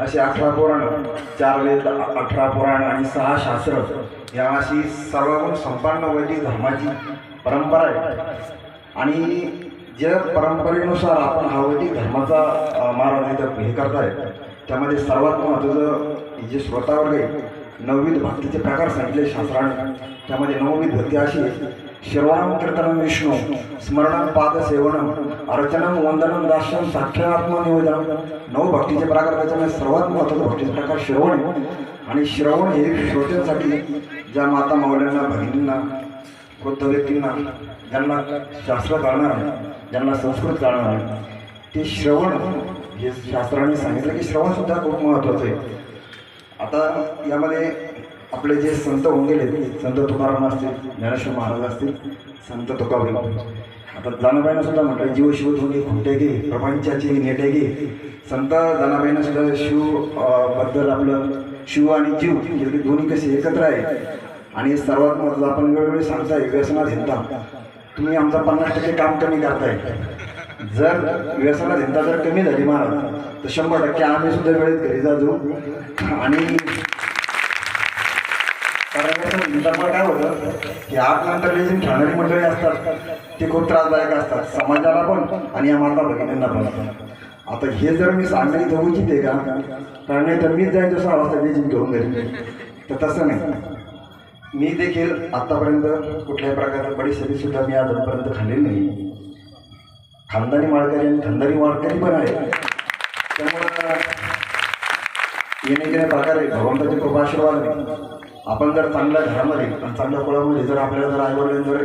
असे अठरा पुराण चार वेद अठरा पुराण आणि सहा शास्त्र. या अशी सर्वगुण संपन्न वैदिक धर्माची परंपरा आहे. आणि ज्या परंपरेनुसार आपण हा वैदिक धर्माचा अ, महाराज इथं हे करताय त्यामध्ये सर्वात महत्त्वाचं जे श्रोतावर्ग आहे नवविध भक्तीचे प्रकार सांगितले शास्त्राने. त्यामध्ये नवविध भक्ती अशी आहे श्रवणम विष्णू स्मरणम पाद सेवनम अर्चनम वंदनम दास्यम साक्षात्मनिवेदनम नव भक्तीचे प्रकार त्याच्यामुळे सर्वात महत्त्वाचा भक्तीचे प्रकार श्रवण? आणि श्रवण हे श्रोत्यांसाठी ज्या माता मावल्यांना भगिनींना वृद्ध व्यक्तींना ज्यांना शास्त्र कळणार आहे ज्यांना संस्कृत कळणार आहे ते श्रवण हे शास्त्राने सांगितलं की श्रवणसुद्धा खूप महत्त्वाचं आहे. आता यामध्ये आपले जे संत होऊन गेले संत तुकाराम असतील ज्ञानेश्वर महाराज असतील संत तुकाबाई. आता जानाबाईनं सुद्धा म्हटलं जीव शिव तुम्ही खुटे गे प्रपंचाची नेटे गे संत जानाबाईनं सुद्धा शिवबद्दल आपलं शिव आणि जीव हे दोन्ही कसे एकत्र आहे. आणि सर्वात महत्त्वाचं आपण वेळोवेळी सांगताय व्यसनात हिंता तुम्ही आमचा पन्नास टक्के काम कमी करताय. जर व्यसनात हिंता जर कमी झाली महाराज तर शंभर टक्के आम्ही सुद्धा वेळेत घरी जातो. आणि त्यामुळे काय होतं की आठ नंतर लेझिम ठरणारी मंडळी असतात ते खूप त्रासदायक असतात. समाजाला पण आणि या माता भगिनींना पण. आता हे जर मी सांगणे जाऊ इच्छिते आहे का कारण नाही तर मीच जाईन दुसरा वाजता लेझिम घेऊन घरी तर तसं नाही. मी देखील आत्तापर्यंत कुठल्याही प्रकारचं बडीशेपी सुद्धा मी आजपर्यंत खाल्लेली नाही. खानदानी माळकरी आणि खानदानी वाळकरी पण आहे त्यामुळं येणे गेल्या प्रकारे भगवंताची कृपा आशीर्वाद आहे. आपण जर चांगल्या घरामध्ये आणि चांगल्या कुळामध्ये जर आपल्याला जर आईवडील जर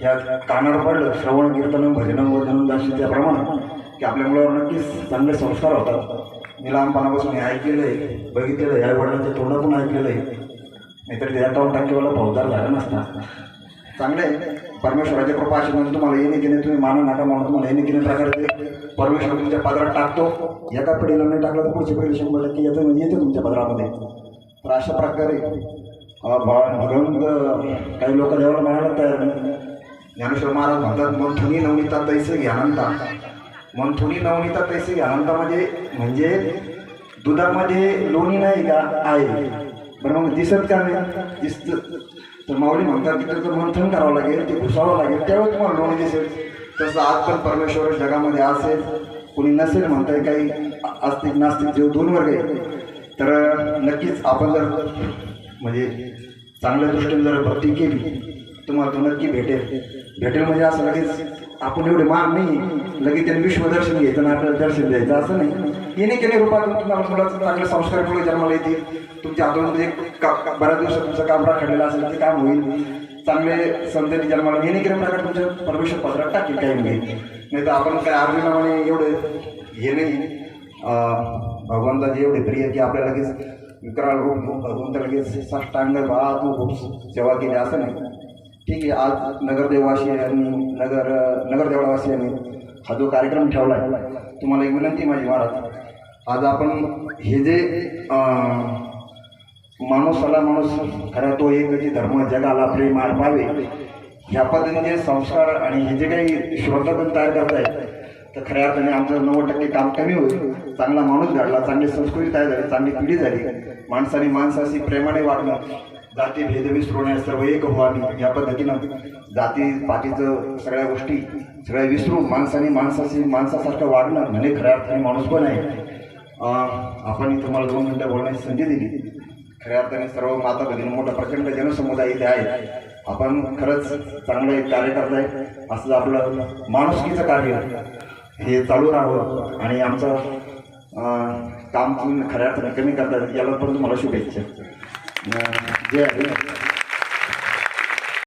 ह्या कानावर पडलं श्रवण कीर्तन भजन वर्धन दाशी त्याप्रमाणे की आपल्या मुलावर नक्कीच चांगले संस्कार होतात. मी लहानपणापासून हे ऐकलेलं आहे बघितलेलं आहे आई वडिलांच्या तोंडातून ऐकलेलं आहे. नाहीतर ते अकाउंट टाकेवाला फौजदार झाला नसता चांगले आहे. परमेश्वराच्या कृपा म्हणून तुम्हाला येणे गेले तुम्ही मानू नका म्हणून तुम्हाला येणे गेले प्रकारे परमेश्वर तुमच्या पदरात टाकतो. एका पिढीला नाही टाकलं तर पुढच्या पिढी शंभर टक्के येतं म्हणजे येते तुमच्या पदरामध्ये. तर अशा प्रकारे भगवंत काही लोक देवाला म्हणायला तयार नाही. ज्ञानेश्वर महाराज म्हणतात मंथुनी नवनीता तैसे घ्यानंता मंथुनी नवनीता तैसे घ्यानंता म्हणजे म्हणजे दुधामध्ये लोणी नाही का आहे. बरं मग दिसत का नाही? दिसत तर माऊली म्हणतात की त्याचं मंथन करावं लागेल ते घुसावं लागेल त्यावेळेस तुम्हाला डोळे दिसेल. तसं आज पण परमेश्वर जगामध्ये असेल कोणी नसेल म्हणताय काही आस्तिक नास्तिक देव दोन वर्ग आहे तर नक्कीच आपण जर म्हणजे चांगल्या दृष्टीने जर भक्ती केली तुम्हाला तो नक्की भेटेल. भेटेल म्हणजे असं लगेच आपण एवढे मान नाही. लगेच त्यांनी विश्वदर्शन घ्यायचं आणि आपल्याला दर्शन द्यायचं असं नाही. येणे केले रूपातून तुम्हाला मुलाचं चांगले संस्कार पुढे जन्माला येतील. तुमच्या हातून का बऱ्याच दिवसात तुमचं काम राखलेलं असेल ते काम होईल. चांगले संतती जन्माला येणे केले प्रकार तुमच्या परमेश्वर पत्रात टाकेल काही नाही नाही तर आपण काय अर्जुनामाने एवढे हे नाही. भगवंताचे एवढे प्रिय की आपल्याला लगेच विकराळ रूप भगवंत लगेच साष्टांग खूप सेवा केली असं नाही. ठीक आहे आज नगरदेववासियांनी नगर नगरदेवळावासियांनी हा जो कार्यक्रम ठेवला आहे तुम्हाला एक विनंती माझी महाराज. आज आपण हे जे माणूसाला माणूस खरा तो एक जे धर्म जगाला प्रेम मार पावे ह्या पद्धतीने संस्कार आणि हे जे काही श्रोतागण तयार करताय तर खऱ्या अर्थाने आमचं नव्वद टक्के काम कमी होईल. चांगला माणूस घडला चांगली संस्कृती तयार झाली चांगली पिढी झाली. माणसाने माणसाशी प्रेमाने वागणं जाती भेद विसरून सर्व एक व्हावी या पद्धतीनं. जाती पातीचं सगळ्या गोष्टी सगळ्या विसरून माणसाने माणसाशी माणसासारखं वागणं म्हणजे खऱ्या अर्थाने माणूस पण आहे? आपण इथं मला दोन मिनटं बोलण्याची संधी दिली. खऱ्या अर्थाने सर्व माता भगिनी मोठा प्रचंड जनसमुदाय इथे आहे आपण खरंच चांगलं एक कार्य करताय असं आपलं माणुसकीचं कार्य. हे चालू राहावं आणि आमचं काम तुम्ही खऱ्या अर्थाने कमी करता याला परंतु तुम्हाला शुभेच्छा. अं, जय आहे